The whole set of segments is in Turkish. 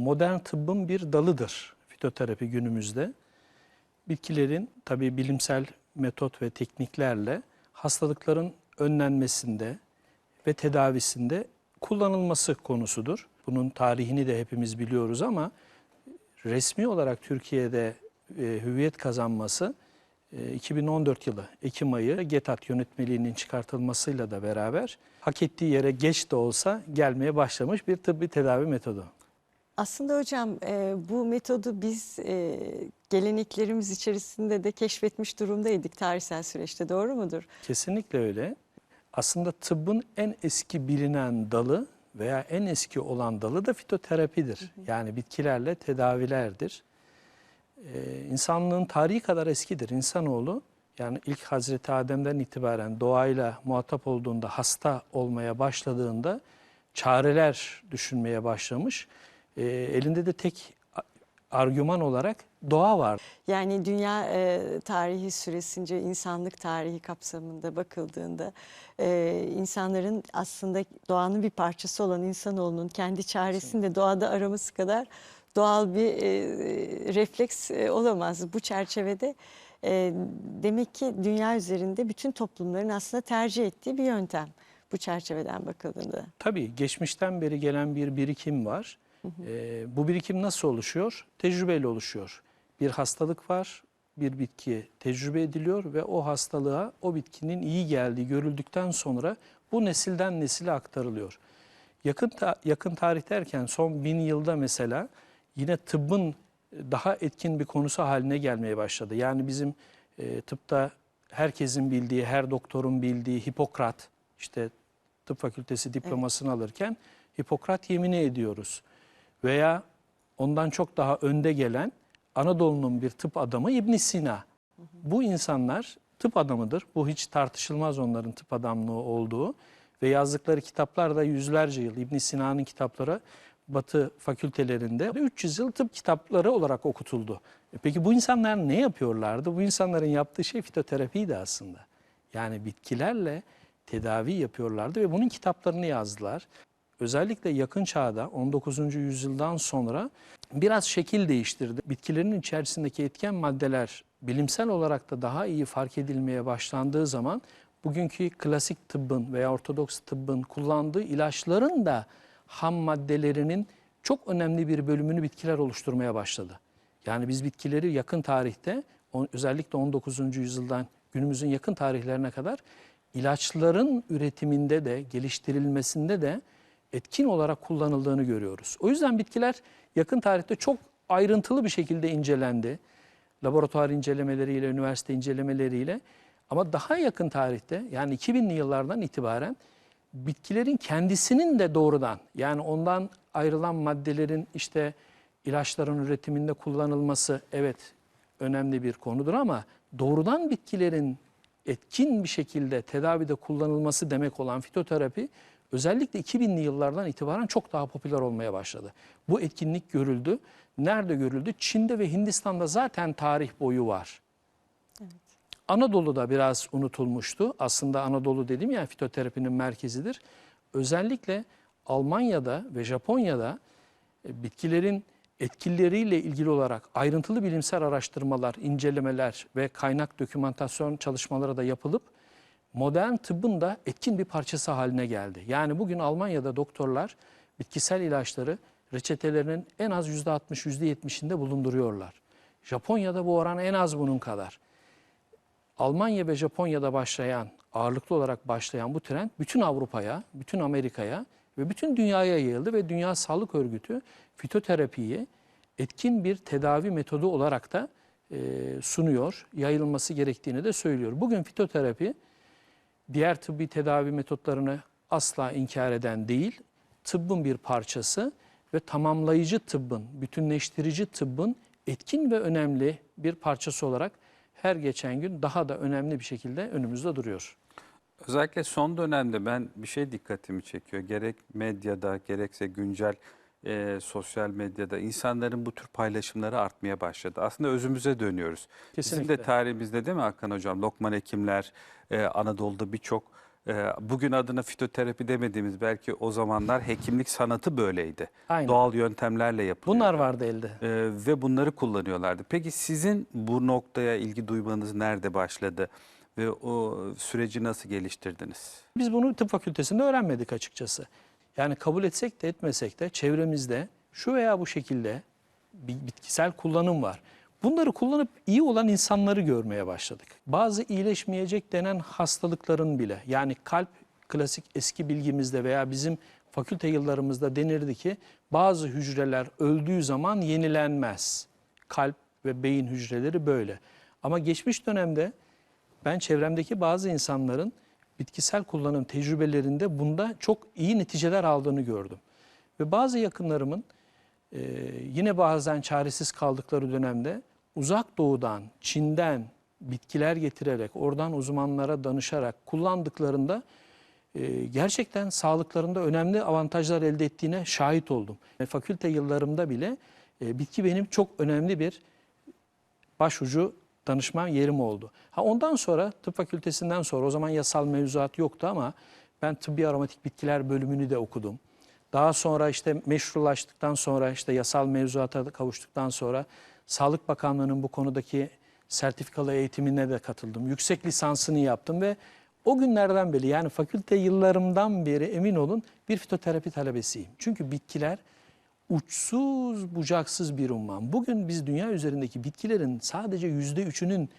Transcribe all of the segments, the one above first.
modern tıbbın bir dalıdır fitoterapi günümüzde. Bitkilerin tabii bilimsel metot ve tekniklerle hastalıkların önlenmesinde ve tedavisinde kullanılması konusudur. Bunun tarihini de hepimiz biliyoruz ama resmi olarak Türkiye'de e, hüviyet kazanması e, 2014 yılı Ekim ayı GETAT yönetmeliğinin çıkartılmasıyla da beraber hak ettiği yere geç de olsa gelmeye başlamış bir tıbbi tedavi metodu. Aslında hocam e, bu metodu biz e, geleneklerimiz içerisinde de keşfetmiş durumdaydık tarihsel süreçte doğru mudur? Kesinlikle öyle. Aslında tıbbın en eski bilinen dalı veya en eski olan dalı da fitoterapidir. Yani bitkilerle tedavilerdir. Ee, insanlığın tarihi kadar eskidir. İnsanoğlu yani ilk Hazreti Adem'den itibaren doğayla muhatap olduğunda, hasta olmaya başladığında çareler düşünmeye başlamış. Ee, elinde de tek argüman olarak doğa var. Yani dünya e, tarihi süresince insanlık tarihi kapsamında bakıldığında e, insanların aslında doğanın bir parçası olan insanoğlunun kendi çaresini de doğada araması kadar doğal bir e, refleks e, olamaz. Bu çerçevede e, demek ki dünya üzerinde bütün toplumların aslında tercih ettiği bir yöntem bu çerçeveden bakıldığında. Tabii geçmişten beri gelen bir birikim var. Ee, bu birikim nasıl oluşuyor? Tecrübeyle oluşuyor. Bir hastalık var, bir bitki tecrübe ediliyor ve o hastalığa o bitkinin iyi geldiği görüldükten sonra bu nesilden nesile aktarılıyor. Yakın ta- yakın tarih derken son bin yılda mesela yine tıbbın daha etkin bir konusu haline gelmeye başladı. Yani bizim e, tıpta herkesin bildiği, her doktorun bildiği Hipokrat, işte tıp fakültesi diplomasını alırken Hipokrat yemini ediyoruz. Veya ondan çok daha önde gelen Anadolu'nun bir tıp adamı İbn Sina. Bu insanlar tıp adamıdır. Bu hiç tartışılmaz onların tıp adamlığı olduğu. Ve yazdıkları kitaplar da yüzlerce yıl İbn Sina'nın kitapları Batı fakültelerinde 300 yıl tıp kitapları olarak okutuldu. E peki bu insanlar ne yapıyorlardı? Bu insanların yaptığı şey fitoterapiydi aslında. Yani bitkilerle tedavi yapıyorlardı ve bunun kitaplarını yazdılar. Özellikle yakın çağda 19. yüzyıldan sonra biraz şekil değiştirdi. Bitkilerin içerisindeki etken maddeler bilimsel olarak da daha iyi fark edilmeye başlandığı zaman bugünkü klasik tıbbın veya ortodoks tıbbın kullandığı ilaçların da ham maddelerinin çok önemli bir bölümünü bitkiler oluşturmaya başladı. Yani biz bitkileri yakın tarihte özellikle 19. yüzyıldan günümüzün yakın tarihlerine kadar ilaçların üretiminde de geliştirilmesinde de etkin olarak kullanıldığını görüyoruz. O yüzden bitkiler yakın tarihte çok ayrıntılı bir şekilde incelendi. Laboratuvar incelemeleriyle, üniversite incelemeleriyle ama daha yakın tarihte yani 2000'li yıllardan itibaren bitkilerin kendisinin de doğrudan yani ondan ayrılan maddelerin işte ilaçların üretiminde kullanılması evet önemli bir konudur ama doğrudan bitkilerin etkin bir şekilde tedavide kullanılması demek olan fitoterapi özellikle 2000'li yıllardan itibaren çok daha popüler olmaya başladı. Bu etkinlik görüldü. Nerede görüldü? Çin'de ve Hindistan'da zaten tarih boyu var. Anadolu'da biraz unutulmuştu. Aslında Anadolu dedim ya fitoterapinin merkezidir. Özellikle Almanya'da ve Japonya'da e, bitkilerin etkileriyle ilgili olarak ayrıntılı bilimsel araştırmalar, incelemeler ve kaynak dokümantasyon çalışmaları da yapılıp modern tıbbın da etkin bir parçası haline geldi. Yani bugün Almanya'da doktorlar bitkisel ilaçları reçetelerinin en az %60, %70'inde bulunduruyorlar. Japonya'da bu oran en az bunun kadar. Almanya ve Japonya'da başlayan, ağırlıklı olarak başlayan bu trend bütün Avrupa'ya, bütün Amerika'ya ve bütün dünyaya yayıldı ve Dünya Sağlık Örgütü fitoterapiyi etkin bir tedavi metodu olarak da e, sunuyor, yayılması gerektiğini de söylüyor. Bugün fitoterapi diğer tıbbi tedavi metotlarını asla inkar eden değil, tıbbın bir parçası ve tamamlayıcı tıbbın, bütünleştirici tıbbın etkin ve önemli bir parçası olarak her geçen gün daha da önemli bir şekilde önümüzde duruyor. Özellikle son dönemde ben bir şey dikkatimi çekiyor. Gerek medyada gerekse güncel e, sosyal medyada insanların bu tür paylaşımları artmaya başladı. Aslında özümüze dönüyoruz. Bizim Kesinlikle. de tarihimizde değil mi Hakan Hocam? Lokman hekimler, e, Anadolu'da birçok Ee, bugün adına fitoterapi demediğimiz belki o zamanlar hekimlik sanatı böyleydi. Aynen. Doğal yöntemlerle yapılıyor. Bunlar vardı elde. Ee, ve bunları kullanıyorlardı. Peki sizin bu noktaya ilgi duymanız nerede başladı ve o süreci nasıl geliştirdiniz? Biz bunu tıp fakültesinde öğrenmedik açıkçası. Yani kabul etsek de etmesek de çevremizde şu veya bu şekilde bir bitkisel kullanım var. Bunları kullanıp iyi olan insanları görmeye başladık. Bazı iyileşmeyecek denen hastalıkların bile yani kalp klasik eski bilgimizde veya bizim fakülte yıllarımızda denirdi ki bazı hücreler öldüğü zaman yenilenmez. Kalp ve beyin hücreleri böyle. Ama geçmiş dönemde ben çevremdeki bazı insanların bitkisel kullanım tecrübelerinde bunda çok iyi neticeler aldığını gördüm. Ve bazı yakınlarımın e, yine bazen çaresiz kaldıkları dönemde uzak doğudan, Çin'den bitkiler getirerek, oradan uzmanlara danışarak kullandıklarında e, gerçekten sağlıklarında önemli avantajlar elde ettiğine şahit oldum. E, Fakülte yıllarımda bile e, bitki benim çok önemli bir başucu danışma yerim oldu. Ha ondan sonra tıp fakültesinden sonra o zaman yasal mevzuat yoktu ama ben tıbbi aromatik bitkiler bölümünü de okudum. Daha sonra işte meşrulaştıktan sonra işte yasal mevzuata kavuştuktan sonra Sağlık Bakanlığı'nın bu konudaki sertifikalı eğitimine de katıldım. Yüksek lisansını yaptım ve o günlerden beri yani fakülte yıllarımdan beri emin olun bir fitoterapi talebesiyim. Çünkü bitkiler uçsuz bucaksız bir umman. Bugün biz dünya üzerindeki bitkilerin sadece yüzde üçünün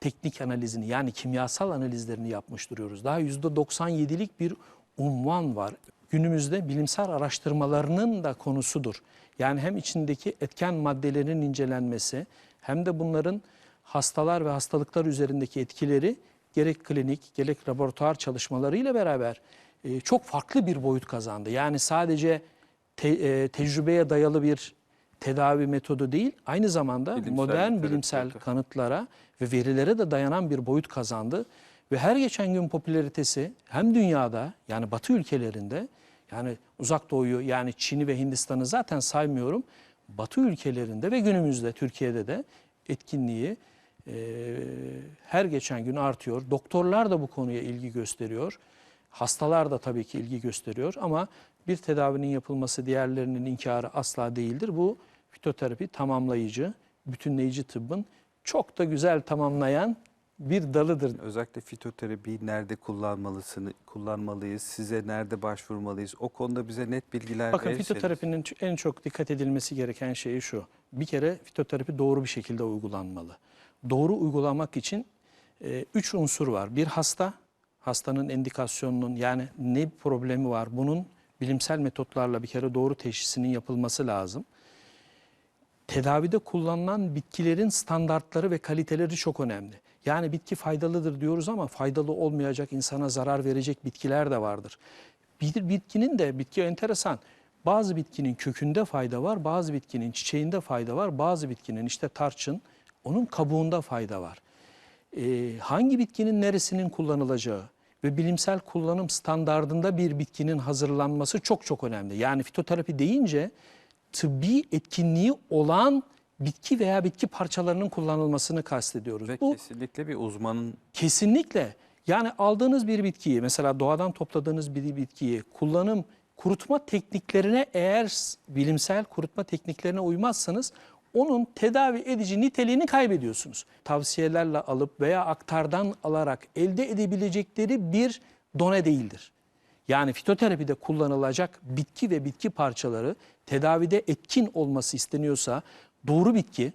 teknik analizini yani kimyasal analizlerini yapmış duruyoruz. Daha yüzde 97'lik bir umman var. Günümüzde bilimsel araştırmalarının da konusudur. Yani hem içindeki etken maddelerin incelenmesi hem de bunların hastalar ve hastalıklar üzerindeki etkileri gerek klinik gerek laboratuvar çalışmalarıyla beraber e, çok farklı bir boyut kazandı. Yani sadece te- e, tecrübeye dayalı bir tedavi metodu değil, aynı zamanda Bilimsel modern literatüre bilimsel kanıtlara ve verilere de dayanan bir boyut kazandı. Ve her geçen gün popülaritesi hem dünyada yani batı ülkelerinde yani uzak doğuyu yani Çin'i ve Hindistan'ı zaten saymıyorum. Batı ülkelerinde ve günümüzde Türkiye'de de etkinliği e, her geçen gün artıyor. Doktorlar da bu konuya ilgi gösteriyor. Hastalar da tabii ki ilgi gösteriyor ama bir tedavinin yapılması diğerlerinin inkarı asla değildir. Bu fitoterapi tamamlayıcı, bütünleyici tıbbın çok da güzel tamamlayan bir dalıdır. Özellikle fitoterapiyi nerede kullanmalısını kullanmalıyız, size nerede başvurmalıyız? O konuda bize net bilgiler Bakın verirseniz. fitoterapinin en çok dikkat edilmesi gereken şey şu. Bir kere fitoterapi doğru bir şekilde uygulanmalı. Doğru uygulamak için e, üç unsur var. Bir hasta, hastanın endikasyonunun yani ne problemi var bunun bilimsel metotlarla bir kere doğru teşhisinin yapılması lazım. Tedavide kullanılan bitkilerin standartları ve kaliteleri çok önemli. Yani bitki faydalıdır diyoruz ama faydalı olmayacak, insana zarar verecek bitkiler de vardır. Bir bitkinin de, bitki enteresan. Bazı bitkinin kökünde fayda var, bazı bitkinin çiçeğinde fayda var, bazı bitkinin işte tarçın, onun kabuğunda fayda var. Ee, hangi bitkinin neresinin kullanılacağı ve bilimsel kullanım standardında bir bitkinin hazırlanması çok çok önemli. Yani fitoterapi deyince tıbbi etkinliği olan bitki veya bitki parçalarının kullanılmasını kastediyoruz. Ve Bu kesinlikle bir uzmanın Kesinlikle. Yani aldığınız bir bitkiyi mesela doğadan topladığınız bir bitkiyi kullanım kurutma tekniklerine eğer bilimsel kurutma tekniklerine uymazsanız onun tedavi edici niteliğini kaybediyorsunuz. Tavsiyelerle alıp veya aktardan alarak elde edebilecekleri bir done değildir. Yani fitoterapide kullanılacak bitki ve bitki parçaları tedavide etkin olması isteniyorsa doğru bitki,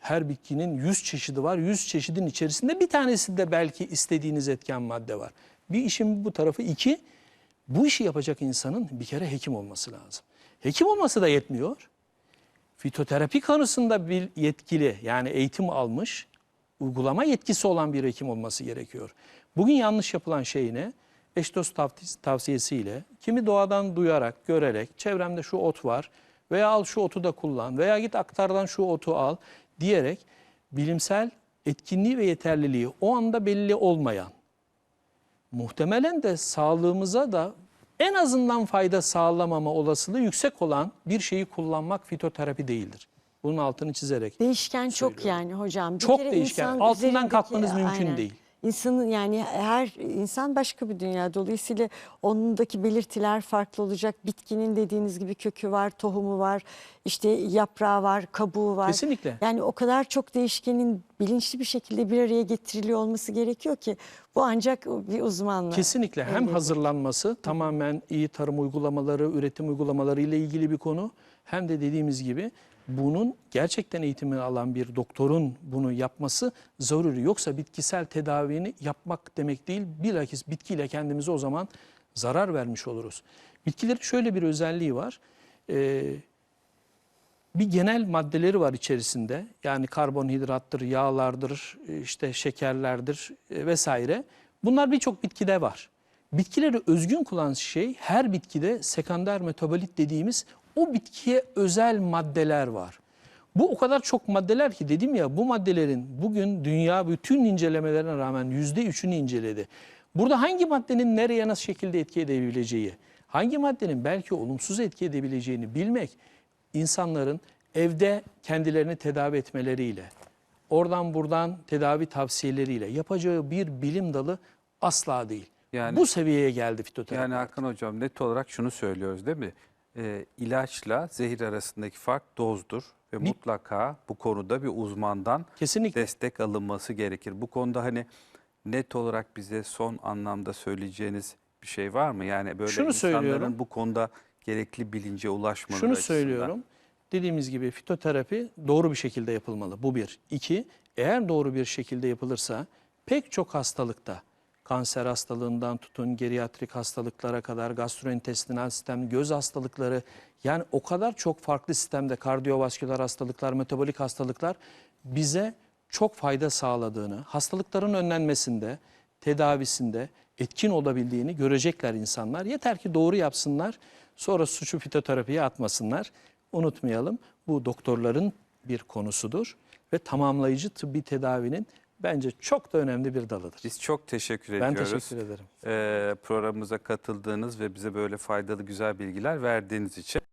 her bitkinin 100 çeşidi var. 100 çeşidin içerisinde bir tanesinde belki istediğiniz etken madde var. Bir işin bu tarafı iki, bu işi yapacak insanın bir kere hekim olması lazım. Hekim olması da yetmiyor. Fitoterapi konusunda bir yetkili yani eğitim almış, uygulama yetkisi olan bir hekim olması gerekiyor. Bugün yanlış yapılan şey ne? Eş dost tav- tavsiyesiyle, kimi doğadan duyarak, görerek, çevremde şu ot var veya al şu otu da kullan veya git aktardan şu otu al diyerek bilimsel etkinliği ve yeterliliği o anda belli olmayan, muhtemelen de sağlığımıza da en azından fayda sağlamama olasılığı yüksek olan bir şeyi kullanmak fitoterapi değildir. Bunun altını çizerek. Değişken çok söylüyorum. yani hocam. Bir Çok değişken. Altından kalkmanız mümkün aynen. değil. İnsanın yani her insan başka bir dünya. Dolayısıyla onundaki belirtiler farklı olacak. Bitkinin dediğiniz gibi kökü var, tohumu var, işte yaprağı var, kabuğu var. Kesinlikle. Yani o kadar çok değişkenin bilinçli bir şekilde bir araya getiriliyor olması gerekiyor ki bu ancak bir uzmanla. Kesinlikle hem elde hazırlanması tamamen iyi tarım uygulamaları, üretim uygulamaları ile ilgili bir konu. Hem de dediğimiz gibi bunun gerçekten eğitimini alan bir doktorun bunu yapması zaruri. Yoksa bitkisel tedavini yapmak demek değil. Bilakis bitkiyle kendimize o zaman zarar vermiş oluruz. Bitkilerin şöyle bir özelliği var. Ee, bir genel maddeleri var içerisinde. Yani karbonhidrattır, yağlardır, işte şekerlerdir e, vesaire. Bunlar birçok bitkide var. Bitkileri özgün kılan şey her bitkide sekonder metabolit dediğimiz o bitkiye özel maddeler var. Bu o kadar çok maddeler ki dedim ya bu maddelerin bugün dünya bütün incelemelerine rağmen yüzde üçünü inceledi. Burada hangi maddenin nereye nasıl şekilde etki edebileceği, hangi maddenin belki olumsuz etki edebileceğini bilmek insanların evde kendilerini tedavi etmeleriyle, oradan buradan tedavi tavsiyeleriyle yapacağı bir bilim dalı asla değil. Yani- Bu seviyeye geldi fitoterapi. Yani Hakan Hocam net olarak şunu söylüyoruz değil mi? Ee, ilaçla zehir arasındaki fark dozdur ve mutlaka bu konuda bir uzmandan Kesinlikle. destek alınması gerekir. Bu konuda hani net olarak bize son anlamda söyleyeceğiniz bir şey var mı? Yani böyle Şunu insanların söylüyorum. bu konuda gerekli bilince ulaşmaları Şunu açısından. söylüyorum. Dediğimiz gibi fitoterapi doğru bir şekilde yapılmalı. Bu bir. İki, eğer doğru bir şekilde yapılırsa pek çok hastalıkta kanser hastalığından tutun geriatrik hastalıklara kadar gastrointestinal sistem, göz hastalıkları yani o kadar çok farklı sistemde kardiyovasküler hastalıklar, metabolik hastalıklar bize çok fayda sağladığını, hastalıkların önlenmesinde, tedavisinde etkin olabildiğini görecekler insanlar. Yeter ki doğru yapsınlar, sonra suçu fitoterapiye atmasınlar. Unutmayalım bu doktorların bir konusudur ve tamamlayıcı tıbbi tedavinin bence çok da önemli bir dalıdır. Biz çok teşekkür Ben ediyoruz. teşekkür ederim. Ee, programımıza katıldığınız ve bize böyle faydalı güzel bilgiler verdiğiniz için.